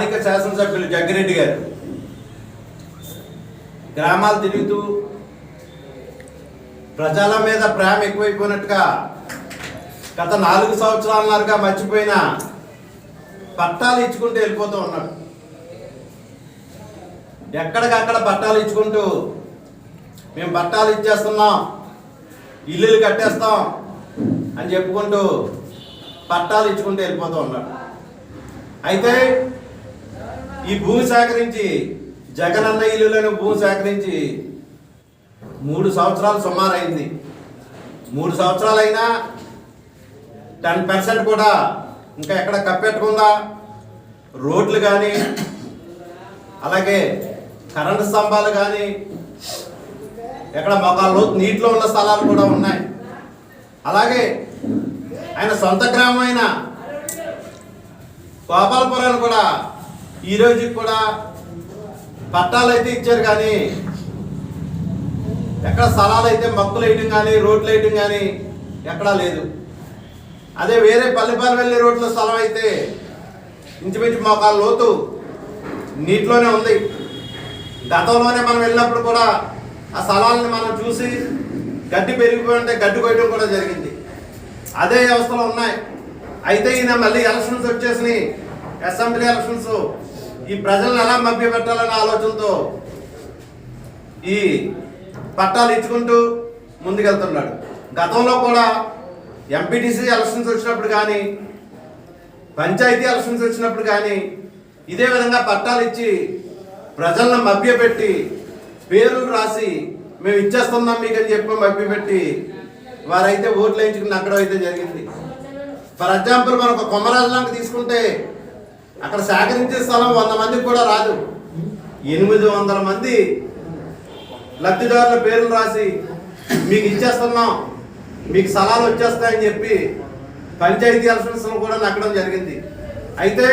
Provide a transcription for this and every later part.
స్థానిక శాసనసభ్యులు జగ్గిరెడ్డి గారు. గ్రామాలు తిరుగుతూ ప్రజల మీద ప్రేమ ఎక్కువైపోయినట్టుగా గత నాలుగు సంవత్సరాలన్నరగా మర్చిపోయిన పట్టాలు ఇచ్చుకుంటూ వెళ్ళిపోతూ ఉన్నాడు. ఎక్కడికక్కడ పట్టాలు ఇచ్చుకుంటూ మేము పట్టాలు ఇచ్చేస్తున్నాం ఇల్లులు కట్టేస్తాం అని చెప్పుకుంటూ పట్టాలు ఇచ్చుకుంటూ వెళ్ళిపోతూ ఉన్నాడు. అయితే ఈ భూమి సేకరించి జగనన్న ఇల్లులను భూమి సేకరించి మూడు సంవత్సరాలు సుమారైంది. మూడు సంవత్సరాలైనా టెన్ పర్సెంట్ కూడా ఇంకా ఎక్కడ కప్పెట్టకుండా రోడ్లు కానీ అలాగే కరెంటు స్తంభాలు కానీ ఎక్కడ మొక్కలు నీటిలో ఉన్న స్థలాలు కూడా ఉన్నాయి. అలాగే ఆయన సొంత గ్రామం అయిన గోపాలపురాన్ని కూడా ఈరోజు కూడా పట్టాలు అయితే ఇచ్చారు కానీ ఎక్కడ స్థలాలు అయితే మక్కులు వేయటం కానీ రోడ్లు వేయటం కానీ ఎక్కడా లేదు. అదే వేరే పల్లెపాలు వెళ్ళే రోడ్ల స్థలం అయితే ఇంచుమించు మోకాల లోతు నీటిలోనే ఉంది. గతంలోనే మనం వెళ్ళినప్పుడు కూడా ఆ స్థలాలను మనం చూసి గడ్డి పెరిగిపోయి ఉంటే గడ్డి కొయ్యడం కూడా జరిగింది. అదే వ్యవస్థలో ఉన్నాయి. అయితే ఈయన మళ్ళీ ఎలక్షన్స్ వచ్చేసి అసెంబ్లీ ఎలక్షన్స్ ఈ ప్రజలను ఎలా మభ్యపెట్టాలనే ఆలోచనతో ఈ పట్టాలు ఇచ్చుకుంటూ ముందుకెళ్తున్నాడు. గతంలో కూడా ఎంపీటీసీ ఎలక్షన్స్ వచ్చినప్పుడు కానీ పంచాయతీ ఎలక్షన్స్ వచ్చినప్పుడు కానీ ఇదే విధంగా పట్టాలు ఇచ్చి ప్రజలను మభ్యపెట్టి పేర్లు రాసి మేము ఇచ్చేస్తున్నాం మీకు అని చెప్పి మభ్యపెట్టి వారైతే ఓట్లు వేయించుకుని అక్కడ అయితే జరిగింది. ఫర్ ఎగ్జాంపుల్ మనం ఒక కొమరాజులాంటి తీసుకుంటే అక్కడ సేకరించే స్థలం వంద మందికి కూడా రాదు. ఎనిమిది వందల మంది లబ్ధిదారుల పేర్లు రాసి మీకు ఇచ్చేస్తున్నాం మీకు స్థలాలు వచ్చేస్తాయని చెప్పి పంచాయతీ అలసిన కూడా నక్కడం జరిగింది. అయితే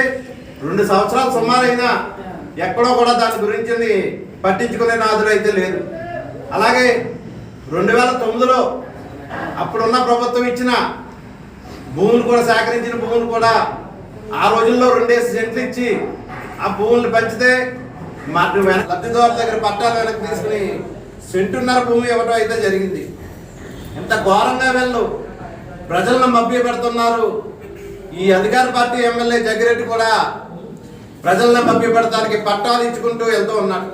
రెండు సంవత్సరాలు సుమారైనా ఎక్కడో కూడా దాని గురించి పట్టించుకునే నాదుడు అయితే లేదు. అలాగే రెండు వేల తొమ్మిదిలో అప్పుడున్న ప్రభుత్వం ఇచ్చిన భూములు కూడా సేకరించిన భూములు కూడా ఆ రోజుల్లో రెండేసి సెంట్లు ఇచ్చి ఆ భూములను పంచితే మాకు లబ్ధిదారుల దగ్గర పట్టాలు వెనక్కి తీసుకుని సెంటున్నర భూమి ఇవ్వడం అయితే జరిగింది. ఎంత ఘోరంగా వెళ్ళు. ప్రజలను మభ్య పెడుతున్నారు ఈ అధికార పార్టీ ఎమ్మెల్యే జగ్గిరెడ్డి కూడా ప్రజలను మభ్య పెడతానికి పట్టాలు ఇచ్చుకుంటూ వెళ్తూ ఉన్నాడు.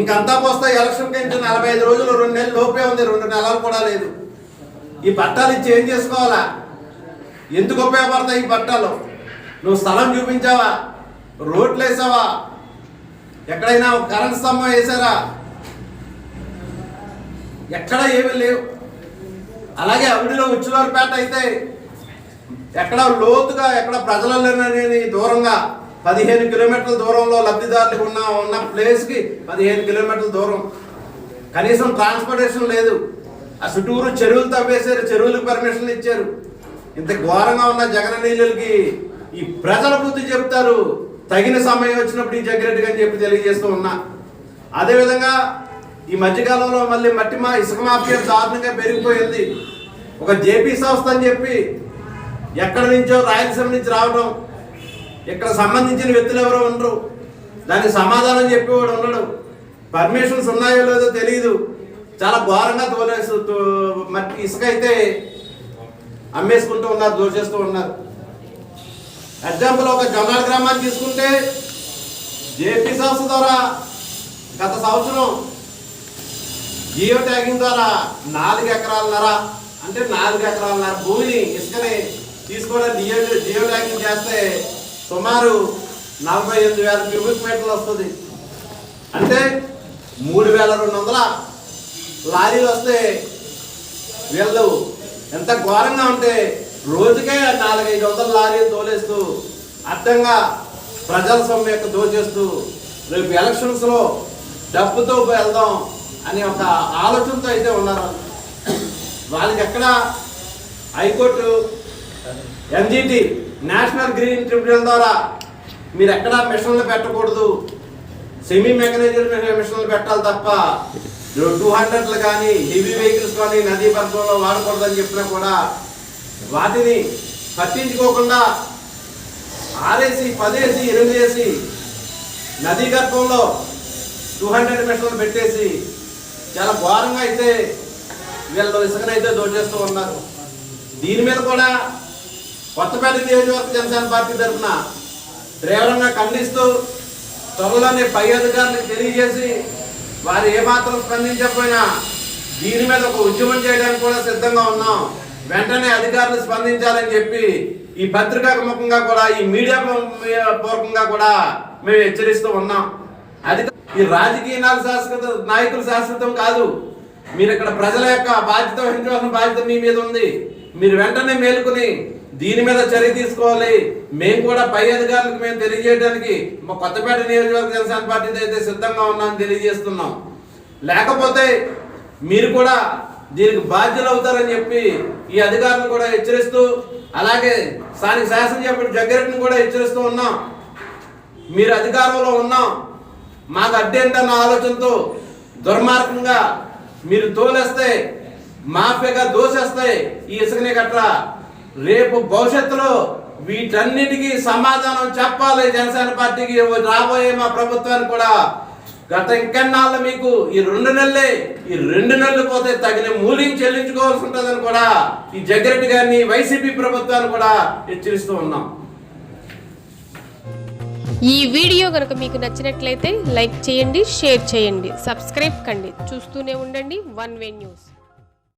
ఇంకంతా పోస్తే ఎలక్షన్ కంటే నలభై ఐదు రోజులు రెండు నెలలు లోపే ఉంది. రెండు నెలలు కూడా లేదు. ఈ పట్టాలు ఇచ్చి ఏం చేసుకోవాలా? ఎందుకు ఉపయోగపడతాయి ఈ పట్టాలు? నువ్వు స్థలం చూపించావా? రోడ్లు వేసావా? ఎక్కడైనా కరెంట్ స్తంభం వేసారా? ఎక్కడ ఏమీ లేవు. అలాగే అవిడిలో ఉచ్చులూరుపేట అయితే ఎక్కడ లోతుగా ఎక్కడ ప్రజలలోని దూరంగా పదిహేను కిలోమీటర్ల దూరంలో లబ్ధిదారులకు ఉన్న ఉన్న ప్లేస్కి పదిహేను కిలోమీటర్ల దూరం. కనీసం ట్రాన్స్పోర్టేషన్ లేదు. ఆ చుట్టూరు చెరువులు తవ్వేశారు చెరువులకు పర్మిషన్లు ఇచ్చారు. ఇంత ఘోరంగా ఉన్న జగన్ నీళ్ళకి ఈ ప్రజల బుద్ధి చెప్తారు. తగిన సమయం వచ్చినప్పుడు ఈ జగ్గిరెడ్డి అని చెప్పి తెలియజేస్తూ ఉన్నా. అదేవిధంగా ఈ మధ్యకాలంలో మళ్ళీ మట్టి మా ఇసుక మాఫియా దారుణంగా పెరిగిపోయింది. ఒక జేపీ సంస్థ అని చెప్పి ఎక్కడి నుంచో రాయలసీమ నుంచి రావడం ఇక్కడ సంబంధించిన వ్యక్తులు ఎవరో ఉండరు. దానికి సమాధానం చెప్పేవాడు ఉండడు. పర్మిషన్స్ ఉన్నాయో లేదో తెలియదు చాలా ఘోరంగా తోలేస్తూ మట్టి ఇసుక అయితే అమ్మేసుకుంటూ ఉన్నారు దోచేస్తూ ఉన్నారు. ఎగ్జాంపుల్ ఒక జొన్నాల గ్రామాన్ని తీసుకుంటే జేపీ సంస్థ ద్వారా గత సంవత్సరం జియో ట్యాగింగ్ ద్వారా నాలుగు ఎకరాలన్నర అంటే నాలుగు ఎకరాలన్నర భూమిని ఇసుకని తీసుకోవడానికి జియో జియో ట్యాగింగ్ చేస్తే సుమారు నలభై ఎనిమిది వేల క్యూబిక్ మీటర్లు వస్తుంది. అంటే మూడు వేల రెండు వందల లారీలు వస్తే వీళ్ళు ఎంత ఘోరంగా ఉంటే రోజుకే నాలుగైదు వందల లారీలు తోలేస్తూ అర్థంగా ప్రజల సొమ్ము యొక్క దోచేస్తూ రేపు ఎలక్షన్స్లో డబ్బుతో వెళ్దాం అనే ఒక ఆలోచనతో అయితే ఉన్నారు. వాళ్ళకి ఎక్కడ high court NGT national green tribunal ద్వారా మీరు ఎక్కడ మిషన్లు పెట్టకూడదు. సెమీ మెకనైజ్డ్ మిషన్లు పెట్టాలి తప్ప టూ హండ్రెడ్లు కానీ హెవీ వెహికల్స్ కానీ నదీ పరిసరంలో వాడకూడదని చెప్పినా కూడా వాటిని పట్టించుకోకుండా ఆరేసి పదేసి ఎనిమిదేసి నదీ గర్భంలో టూ హండ్రెడ్ మీటర్లు పెట్టేసి చాలా ఘోరంగా అయితే వీళ్ళు ఇసుకనైతే దోచేస్తూ ఉన్నారు. దీని మీద కూడా కొత్తపేట నియోజకవర్గ జనసేన పార్టీ తరఫున తీవ్రంగా ఖండిస్తూ త్వరలోనే పై అధికారులకు తెలియజేసి వారు ఏమాత్రం స్పందించకపోయినా దీని మీద ఒక ఉద్యమం చేయడానికి కూడా సిద్ధంగా ఉన్నాం. వెంటనే అధికారులు స్పందించాలని చెప్పి ఈ పత్రికా ముఖంగా కూడా ఈ మీడియా పూర్వకంగా కూడా మేము హెచ్చరిస్తూ ఉన్నాం. అది ఈ రాజకీయ శాశ్వత నాయకులు శాశ్వతం కాదు. మీరు ఇక్కడ ప్రజల యొక్క బాధ్యత వహించవలసిన బాధ్యత మీ మీద ఉంది. మీరు వెంటనే మేలుకుని దీని మీద చర్య తీసుకోవాలి. మేము కూడా పై అధికారులకు మేము తెలియజేయడానికి మా కొత్తపేట నియోజకవర్గ జనసేన పార్టీ అయితే సిద్ధంగా ఉన్నామని తెలియజేస్తున్నాం. లేకపోతే మీరు కూడా దీనికి బాధ్యులు అవుతారని చెప్పి ఈ అధికారులను కూడా హెచ్చరిస్తూ అలాగే స్థానిక శాసనసభ్యుడు జగ్గారెడ్డిని కూడా హెచ్చరిస్తూ ఉన్నాం. మీరు అధికారంలో ఉన్నాం. మాకు అడ్డేంటన్న ఆలోచనతో దుర్మార్గంగా మీరు తోలేస్తే మాఫియాగా దోషేస్తే ఈ ఇసుకనే గట్రా రేపు భవిష్యత్తులో వీటన్నిటికీ సమాధానం చెప్పాలి జనసేన పార్టీకి రాబోయే మా ప్రభుత్వానికి కూడా గత ఇంకన్నాళ్ళు మీకు ఈ రెండు నెలలే ఈ రెండు నెలలు పోతే తగిన మూల్యం చెల్లించుకోవాల్సి ఉంటుందని కూడా ఈ జగ్గిరెడ్డి గారిని వైసీపీ ప్రభుత్వాన్ని కూడా హెచ్చరిస్తూ ఉన్నాం. ఈ వీడియో కనుక మీకు నచ్చినట్లయితే లైక్ చేయండి షేర్ చేయండి సబ్స్క్రైబ్ కండి. చూస్తూనే ఉండండి వన్ వే న్యూస్.